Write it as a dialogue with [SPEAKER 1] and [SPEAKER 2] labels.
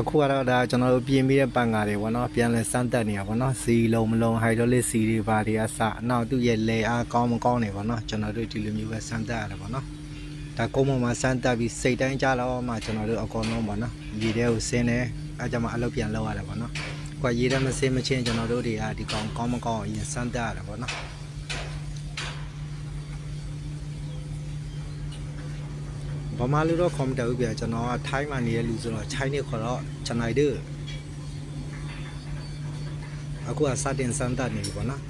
[SPEAKER 1] အခုကတော့ဒါကျွန်တော်တို့ပြင်ပြီးတဲ့ပန်ကားတွေပေါ့နော်ပြန်လဲစမ်းတက်နေတာပေါ့နော်စီလုံးမလုံးဟိုက်ဒရိုလစ်စီတွေဘာတွေအစအနောက်သူ့ရဲ့လေအားကောင်းမကောင်းနေပေါ့နော်ကျွန်တော်တို့ဒီလိုမျိုးပဲစမ်းတက်ရတယ်ပေါ့နော်ဒါကုန်းပေါ်မှာစမ်းတက်ပြီးစိတ်တိုင်းကြတော့မှကျွန်တော်တို့အကုန်လုံးပေါ့နော်ရေထဲကိုဆင်းတယ်အဲကြောင့်မှအလုပ်ပြန်လုပ်ရတယ်ပေါ့နော်ကွာရေထဲမဆင်းမချင်းကျွန်တော်တို့တွေကဒီကောင်ကောင်းမကောင်းအရင်စမ်းတက်ရတယ်ပေါ့နော် ဗမာလူတော့ကွန်ပျူတာဥပြကျွန်တော်ကထိုင်းမှာနေတဲ့လူဆိုတော့ချိုင်းနေခေါ်တော့ကျွန်နိုင်တို့အခုကစတင်စမ်းတက်နေပြီပေါ့နော်